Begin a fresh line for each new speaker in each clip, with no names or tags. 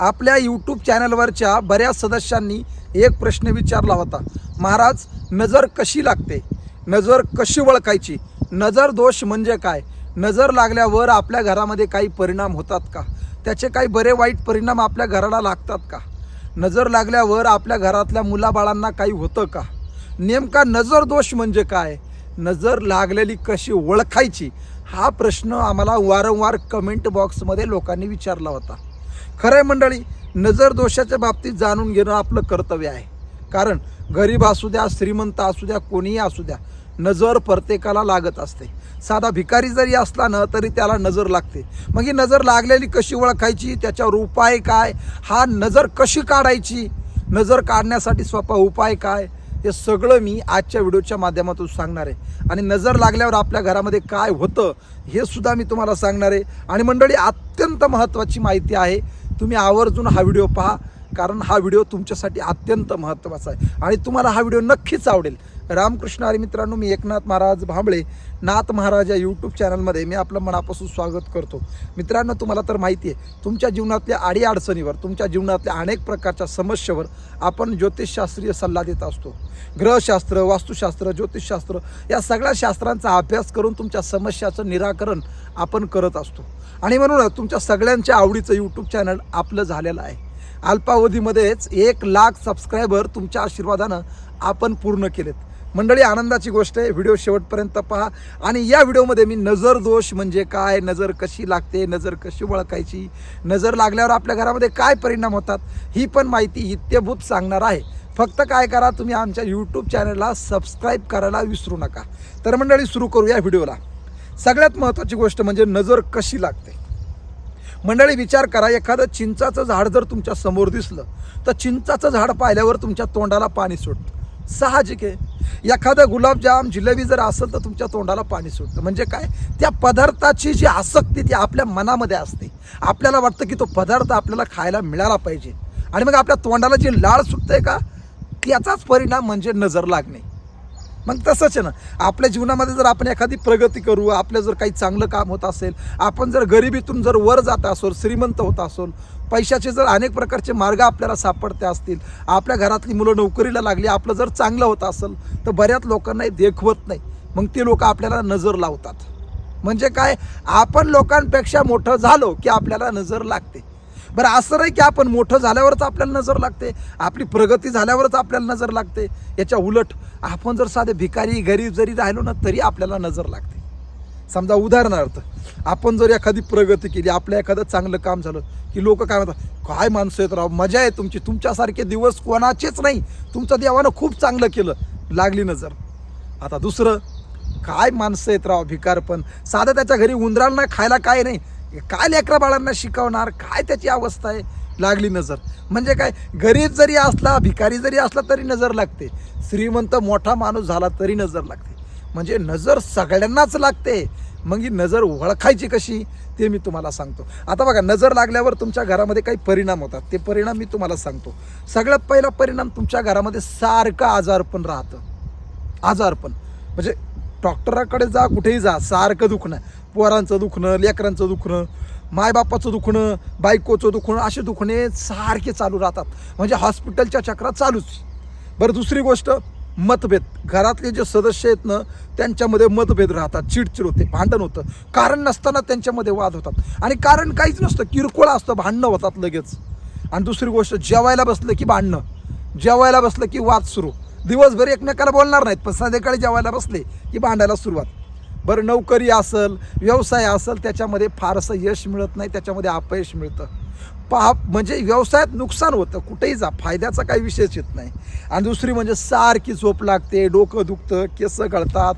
आपल्या यूट्यूब चॅनलवरच्या बऱ्याच सदस्यांनी एक प्रश्न विचारला होता. महाराज नजर कशी लागते? नजर कशी ओळखायची नजर दोष म्हणजे काय? नजर लागल्यावर आपल्या घरामध्ये काही परिणाम होतात का? त्याचे काही बरे वाईट परिणाम आपल्या घराला लागतात का? नजर लागल्यावर आपल्या घरातल्या मुलाबाळांना काही होतं का? नेमका नजर दोष म्हणजे काय? नजर लागलेली कशी ओळखायची? हा प्रश्न आम्हाला वारंवार कमेंट बॉक्समध्ये लोकांनी विचारला होता. खरं आहे मंडळी नजर दोषाच्या बाबतीत जाणून घेणं आपलं कर्तव्य आहे. कारण गरीब असू द्या श्रीमंत असू द्या कोणीही असू द्या नजर प्रत्येकाला लागत असते. साधा भिकारी जरी असला ना तरी त्याला नजर लागते. मग ही नजर लागलेली कशी ओळखायची? त्याच्यावर उपाय काय? हा नजर कशी काढायची? नजर काढण्यासाठी सोपा उपाय काय? हे सगळं मी आजच्या व्हिडिओच्या माध्यमातून सांगणार आहे. आणि नजर लागल्यावर आपल्या घरामध्ये काय होतं हे सुद्धा मी तुम्हाला सांगणार आहे. आणि मंडळी अत्यंत महत्त्वाची माहिती आहे तुम्ही आवर्जून हा व्हिडिओ पहा कारण हा व्हिडिओ तुमच्यासाठी अत्यंत महत्त्वाचा आहे. आणि तुम्हाला हा व्हिडिओ नक्कीच आवडेल. रामकृष्ण आणि मित्रांनो मी एकनाथ महाराज भांबळे नाथ महाराज या यूट्यूब चॅनलमध्ये मी आपलं मनापासून स्वागत करतो. मित्रांनो तुम्हाला तर माहिती आहे तुमच्या जीवनातल्या अडीअडचणीवर तुमच्या जीवनातल्या अनेक प्रकारच्या समस्येवर आपण ज्योतिषशास्त्रीय सल्ला देत असतो. ग्रहशास्त्र वास्तुशास्त्र ज्योतिषशास्त्र या सगळ्या शास्त्रांचा अभ्यास करून तुमच्या समस्याचं निराकरण आपण करत असतो. आणि म्हणूनच तुमच्या सगळ्यांच्या आवडीचं यूट्यूब चॅनल आपलं झालेलं आहे. अल्पावधीमध्येच एक लाख सबस्क्रायबर तुमच्या आशीर्वादानं आपण पूर्ण केलेत. मंडळी आनंदाची गोष्ट आहे. व्हिडिओ शेवटपर्यंत पहा. आणि या व्हिडिओमध्ये मी नजर दोष म्हणजे काय नजर कशी लागते नजर कशी ओळखायची नजर लागल्यावर आपल्या घरामध्ये काय परिणाम होतात ही पण माहिती इत्यभूत सांगणार आहे. फक्त काय करा तुम्ही आमच्या यूट्यूब चॅनलला सबस्क्राईब करायला विसरू नका. तर मंडळी सुरू करू या व्हिडिओला. सगळ्यात महत्त्वाची गोष्ट म्हणजे नजर कशी लागते. मंडळी विचार करा एखादं चिंचाचं झाड जर तुमच्यासमोर दिसलं तर चिंचाचं झाड पाहिल्यावर तुमच्या तोंडाला पाणी सुटतं. साहजिक आहे. एखादं गुलाबजाम जिलेबी जर असेल तर तुमच्या तोंडाला पाणी सुटतं. म्हणजे काय? त्या पदार्थाची जी आसक्ती ती आपल्या मनामध्ये असते. आपल्याला वाटतं की तो पदार्थ आपल्याला खायला मिळाला पाहिजे. आणि मग आपल्या तोंडाला जी लाळ सुटते का? त्याचाच परिणाम म्हणजे नजर लागणे. मग तसंच आहे ना. आपल्या जीवनामध्ये जर आपण एखादी प्रगती करू आपलं जर काही चांगलं काम होत असेल आपण जर गरिबीतून जर वर जात असोल श्रीमंत होत असोल पैशाचे जर अनेक प्रकारचे मार्ग आपल्याला सापडते असतील आपल्या घरातली मुलं नोकरीला लागली आपलं जर चांगलं होत असेल तर बऱ्याच लोकांना हे देखवत नाही. मग ते लोक आपल्याला नजर लावतात. म्हणजे काय? आपण लोकांपेक्षा मोठं झालो की आपल्याला नजर लागते. बरं असं नाही की आपण मोठं झाल्यावरच आपल्याला नजर लागते आपली प्रगती झाल्यावरच आपल्याला नजर लागते. याच्या उलट आपण जर साधे भिकारी गरीब जरी राहिलो ना तरी आपल्याला नजर लागते. समजा उदाहरणार्थ आपण जर एखादी प्रगती केली आपलं एखादं चांगलं काम झालं की लोक काय म्हणतात काय माणसं आहेत राव मजा आहे तुमची तुमच्यासारखे दिवस कोणाचेच नाही तुमचं देवानं खूप चांगलं केलं लागली नजर. आता दुसरं काय माणसं आहेत राव भिकार पण साधं त्याच्या घरी उंदरांना खायला काय नाही काय लेकरा बाळांना शिकवणार काय त्याची अवस्था आहे? लागली नजर. म्हणजे काय गरीब जरी असला भिकारी जरी असला तरी नजर लागते. श्रीमंत मोठा माणूस झाला तरी नजर लागते. म्हणजे नजर सगळ्यांनाच लागते. मग ही नजर ओळखायची कशी? ते मी तुम्हाला सांगतो. आता बघा नजर लागल्यावर तुमच्या घरामध्ये काही परिणाम होतात. ते परिणाम मी तुम्हाला सांगतो. सगळ्यात पहिला परिणाम तुमच्या घरामध्ये सारखं आजारपण राहतं. आजारपण. म्हणजे डॉक्टराकडे जा कुठेही जा सारखं दुखणं. पोरांचं दुखणं लेकरांचं दुखणं मायबापाचं दुखणं बायकोचं दुखणं असे दुखणे सारखे चालू राहतात. म्हणजे हॉस्पिटलच्या चक्रात चालूच. बरं दुसरी गोष्ट मतभेद. घरातले जे सदस्य आहेत ना त्यांच्यामध्ये मतभेद राहतात. चिडचिड होते भांडण होतं. कारण नसताना त्यांच्यामध्ये वाद होतात. आणि कारण काहीच नसतं. किरकोळ असतं भांडणं होतात लगेच. आणि दुसरी गोष्ट जेवायला बसलं की भांडणं. जेवायला बसलं की वाद सुरू. दिवसभर एकमेकाला बोलणार नाहीत पण संध्याकाळी जेवायला बसले की भांडायला सुरुवात. बरं नोकरी असेल व्यवसाय असेल त्याच्यामध्ये फारसं यश मिळत नाही त्याच्यामध्ये अपयश मिळतं. पहा म्हणजे व्यवसायात नुकसान होतं कुठेही जा फायद्याचा काही विषयच येत नाही. आणि दुसरी म्हणजे सारखी झोप लागते डोकं दुखतं केस गळतात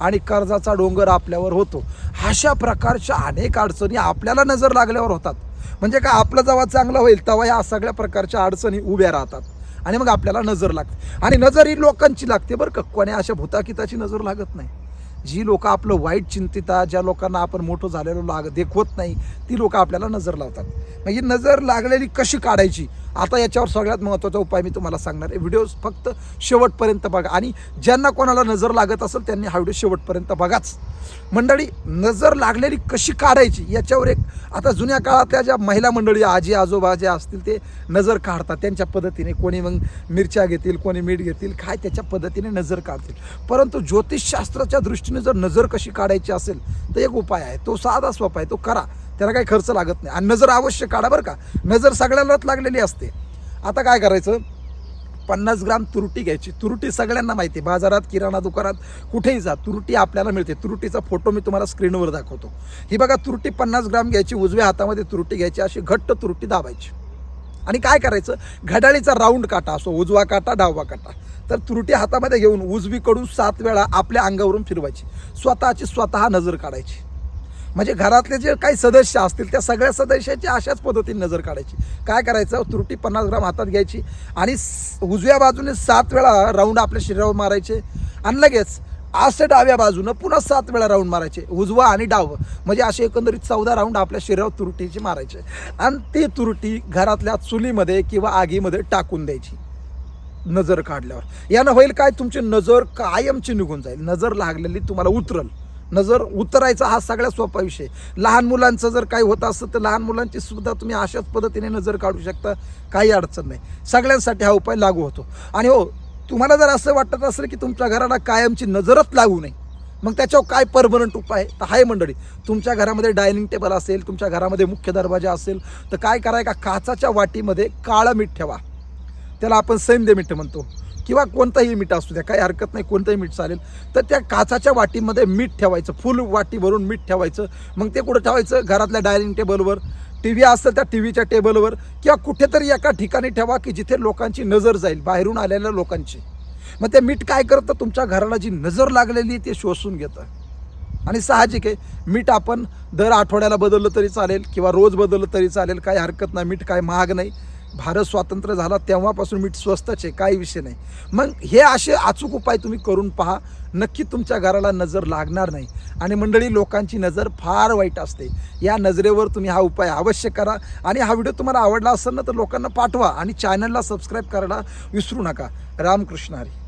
आणि कर्जाचा डोंगर आपल्यावर होतो. अशा प्रकारच्या अनेक अडचणी आपल्याला नजर लागल्यावर होतात. म्हणजे काय आपलं जेव्हा चांगलं होईल तेव्हा या सगळ्या प्रकारच्या अडचणी उभ्या राहतात. आणि मग आपल्याला नजर लागते. आणि नजर ही लोकांची लागते बरं का. कोण्या अशा भूताकिताची नजर लागत नाही. जी लोक आपलं वाईट चिंतिता ज्या लोकांना आपण मोठं झालेलो लाग देखवत नाही ती लोक आपल्याला नजर लावतात. मग ही नजर लागलेली कशी काढायची? आता याच्यावर सगळ्यात महत्त्वाचा उपाय मी तुम्हाला सांगणार आहे. व्हिडिओ फक्त शेवटपर्यंत बघा. आणि ज्यांना कोणाला नजर लागत असेल त्यांनी हा व्हिडिओ शेवटपर्यंत बघाच. मंडळी नजर लागलेली कशी काढायची? याच्यावर एक आता जुन्या काळातल्या ज्या महिला मंडळी आजी आजोबा ज्या असतील ते नजर काढतात. त्यांच्या पद्धतीने कोणी मग मिरच्या घेतील कोणी मीठ घेतील काय त्याच्या पद्धतीने नजर काढतील. परंतु ज्योतिषशास्त्राच्या दृष्टी दृष्टीने जर नजर कशी काढायची असेल तर एक उपाय आहे. तो साधा स्वप आहे तो करा. त्याला काही खर्च लागत नाही. आणि नजर अवश्य काढा बरं का. नजर सगळ्यालाच लागलेली असते. आता काय करायचं? पन्नास ग्राम तुरटी घ्यायची. तुरटी सगळ्यांना माहिती आहे. बाजारात किराणा दुकानात कुठेही जा तुरटी आपल्याला मिळते. तुरटीचा फोटो मी तुम्हाला स्क्रीनवर दाखवतो. ही बघा तुरटी पन्नास ग्राम घ्यायची. उजव्या हातामध्ये तुरटी घ्यायची. अशी घट्ट तुरटी दाबायची. आणि काय करायचं? घड्याळीचा राऊंड काटा असो उजवा काटा डावा काटा. तर त्रुटी हातामध्ये घेऊन उजवीकडून सात वेळा आपल्या अंगावरून फिरवायची. स्वतःची स्वतः नजर काढायची. म्हणजे घरातले जे काही सदस्य असतील त्या सगळ्या सदस्याची अशाच पद्धतीने नजर काढायची. काय करायचं? त्रुटी पन्नास ग्राम हातात घ्यायची आणि उजव्या बाजूने सात वेळा राऊंड आपल्या शरीरावर मारायचे. आणि लगेच असं डाव्या बाजूनं पुन्हा सात वेळा राऊंड मारायचे. उजवा आणि डावं. म्हणजे असे एकंदरीत चौदा राऊंड आपल्या शरीरावर तुरटीचे मारायचे. आणि ती तुरटी घरातल्या चुलीमध्ये किंवा आगीमध्ये टाकून द्यायची. नजर काढल्यावर. यानं होईल काय? तुमची नजर कायमची निघून जाईल. नजर लागलेली तुम्हाला उतरल. नजर उतरायचा हा सगळ्यात सोपा विषय. लहान मुलांचं जर काही होत असतं तर लहान मुलांची सुद्धा तुम्ही अशाच पद्धतीने नजर काढू शकता. काही अडचण नाही. सगळ्यांसाठी हा उपाय लागू होतो. आणि हो तुम्हाला जर असं वाटत असेल की तुमच्या घराला कायमची नजरच लागू नये मग त्याच्यावर काय परमनंट उपाय? तर हाय मंडळी तुमच्या घरामध्ये डायनिंग टेबल असेल तुमच्या घरामध्ये मुख्य दरवाजा असेल तर काय कराय का काचाच्या वाटीमध्ये काळं मीठ ठेवा. त्याला आपण सैंद्य मीठ म्हणतो. किंवा कोणतंही मीठ असू द्या काही हरकत नाही कोणतंही मीठ चालेल तर त्या काचाच्या वाटीमध्ये मीठ ठेवायचं. फुल वाटी भरून मीठ ठेवायचं. मग ते कुठं ठेवायचं? घरातल्या डायनिंग टेबलवर टी व्ही असेल त्या टी व्हीच्या टेबलवर किंवा कुठेतरी एका ठिकाणी ठेवा की जिथे लोकांची नजर जाईल बाहेरून आलेल्या लोकांची. मग ते मीठ काय करतं? तुमच्या घराला जी नजर लागलेली आहे ते शोषून घेतं. आणि साहजिक आहे मीठ आपण दर आठवड्याला बदललं तरी चालेल किंवा रोज बदललं तरी चालेल काही हरकत नाही मीठ काय महाग नाही. भारत स्वातंत्र्य झाला तेव्हापासून मीठ स्वस्तच आहे काही विषय नाही. मग हे असे अचूक उपाय तुम्ही करून पहा. नक्की तुमच्या घराला नजर लागणार नाही. आणि मंडळी लोकांची नजर फार वाईट असते. या नजरेवर तुम्ही हा उपाय अवश्य करा. आणि हा व्हिडिओ तुम्हाला आवडला असेल ना तर लोकांना पाठवा. आणि चॅनलला सबस्क्राईब करायला विसरू नका. रामकृष्ण हरी.